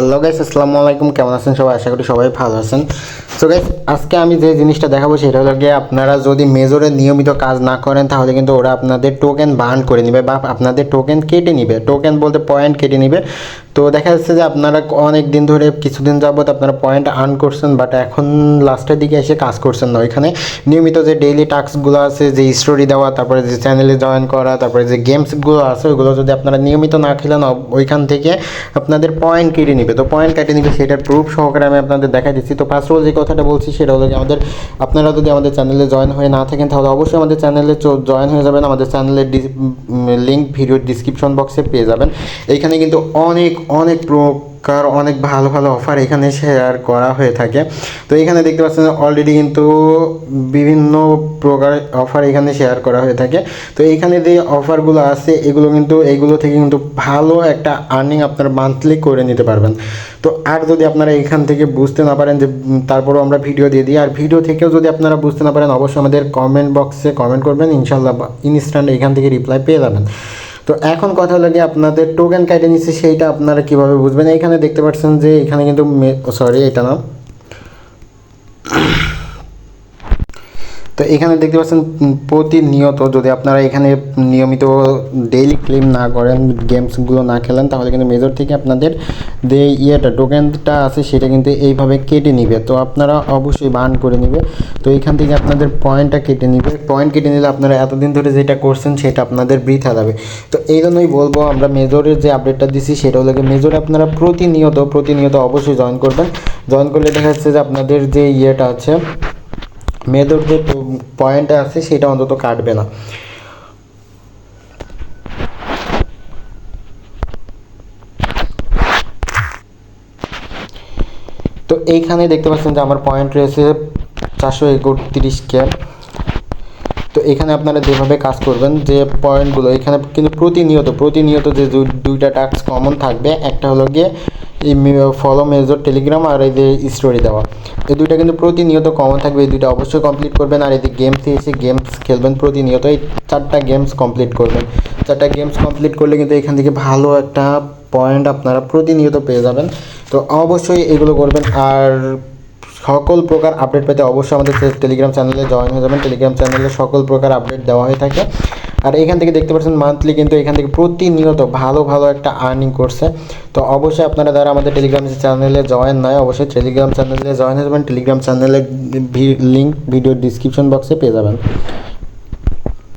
Hello guys আসসালামু আলাইকুম কেমন আছেন সবাই? আশা করি সবাই ভালো আছেন। সো গাইস আজকে আমি যে জিনিসটা দেখাবো সেটা হলো গিয়ে আপনারা যদি মেজরে নিয়মিত কাজ না করেন, তাহলে কিন্তু ওরা আপনাদের টোকেন বার্ন করে নেবে বা আপনাদের টোকেন কেটে নেবে। টোকেন বলতে পয়েন্ট কেটে নেবে। তো দেখা যাচ্ছে যে আপনারা অনেক দিন ধরে কিছুদিন যাবত আপনারা পয়েন্ট আর্ন করছেন বাট এখন লাস্টের দিকে এসে কাজ করছেন না। ওইখানে নিয়মিত যে ডেইলি টাস্কগুলো আছে, যে স্টোরি দেওয়া, তারপরে যে চ্যানেলে জয়েন করা, তারপরে যে গেমসগুলো আছে, ওইগুলো যদি আপনারা নিয়মিত না খেলেন ওইখান থেকে আপনাদের পয়েন্ট কেটে নিবে। তো পয়েন্ট কেটে নিবে, সেটার প্রুফ সহকারে আমি আপনাদের দেখা দিচ্ছি। তো ফার্স্ট অল যে কথাটা বলছি, সেটা হলো যে আমাদের, আপনারা যদি আমাদের চ্যানেলে জয়েন হয়ে না থাকেন, তাহলে অবশ্যই আমাদের চ্যানেলে জয়েন হয়ে যাবেন। আমাদের চ্যানেলের লিঙ্ক ভিডিও ডিসক্রিপশন বক্সে পেয়ে যাবেন। এইখানে কিন্তু অনেক অনেক প্রকার, অনেক ভালো ভালো অফার এখানে শেয়ার করা হয়ে থাকে। তো এখানে দেখতে পাচ্ছেন অলরেডি কিন্তু বিভিন্ন প্রকার অফার এখানে শেয়ার করা হয়ে থাকে। তো এইখানে যে অফারগুলো আছে, এগুলো কিন্তু, এগুলো থেকে কিন্তু ভালো একটা আর্নিং আপনারা মান্থলি করে নিতে পারবেন। তো আর যদি আপনারা এখান থেকে বুঝতে না পারেন যে তারপরেও আমরা ভিডিও দিয়ে দিই। আর ভিডিও থেকেও যদি আপনারা বুঝতে না পারেন, অবশ্যই আমাদের কমেন্ট বক্সে কমেন্ট করবেন। ইনশাল্লাহ ইনস্ট্যান্ট এখান থেকে রিপ্লাই পেয়ে যাবেন। তো এখন কথা হলো গিয়ে আপনাদের টোকেন কেটে নিচ্ছে, সেইটা আপনারা কীভাবে বুঝবেন? এখানে দেখতে পাচ্ছেন যে এখানে কিন্তু সরি এটা না তো এখানে দেখতে পাচ্ছেন প্রতিনিয়ত যদি আপনারা এখানে নিয়মিত ডেইলি ক্লেম না করেন গেমসগুলো না খেলেন, তাহলে কিন্তু মেজর থেকে আপনাদের যে ইয়েটা টোকেনটা আছে, সেটা কিন্তু এইভাবে কেটে নিবে। তো আপনারা অবশ্যই বার্ন করে নিবে। তো এখান থেকে আপনাদের পয়েন্টটা কেটে নিবে। পয়েন্ট কেটে নিলে আপনারা এতদিন ধরে যেটা করছেন, সেটা আপনাদের বৃথা যাবে। তো এই জন্যই বলব, আমরা মেজরের যে আপডেটটা দিছি, সেটা হলো মেজরে আপনারা প্রতিনিয়ত প্রতিনিয়ত অবশ্যই জয়েন করবেন। জয়েন করলে দেখা যাচ্ছে যে আপনাদের যে ইয়েটা আছে মেজর যে পয়েন্টটা আছে, সেটা অন্তত কাটবে না। তো এইখানে দেখতে পাচ্ছেন যে আমার পয়েন্ট রয়েছে চারশো একত্রিশ কে। তো এখানে আপনারা যেভাবে কাজ করবেন, যে পয়েন্টগুলো এখানে কিন্তু প্রতিনিয়ত প্রতিনিয়ত যে দুইটা টাস্ক কমন থাকবে, একটা হলো গিয়ে এই ফলো মেজর টেলিগ্রাম আর এই যে স্টোরি দেওয়া। এই দুইটা কিন্তু প্রতিনিয়ত কমন থাকবে। এই দুইটা অবশ্যই কমপ্লিট করবেন। আর এই যে গেমসে এসে গেমস খেলবেন প্রতিনিয়ত, এই চারটা গেমস কমপ্লিট করবেন। চারটা গেমস কমপ্লিট করলে কিন্তু এখান থেকে ভালো একটা পয়েন্ট আপনারা প্রতিনিয়ত পেয়ে যাবেন। তো অবশ্যই এগুলো করবেন। আর সকল প্রকার আপডেট পেতে অবশ্যই আমাদের টেলিগ্রাম চ্যানেলে জয়েন হয়ে যাবেন। টেলিগ্রাম চ্যানেলে সকল প্রকার আপডেট দেওয়া হয়ে থাকে। আর এখান থেকে দেখতে পাচ্ছেন মান্থলি কিন্তু এখান থেকে প্রতিনিয়ত ভালো ভালো একটা আর্নিং করছে। তো অবশ্যই আপনারা যারা আমাদের টেলিগ্রাম চ্যানেলে জয়েন নয় অবশ্যই টেলিগ্রাম চ্যানেলে জয়েন হয়ে যাবেন। টেলিগ্রাম চ্যানেলের লিঙ্ক ভিডিও ডিসক্রিপশন বক্সে পেয়ে যাবেন।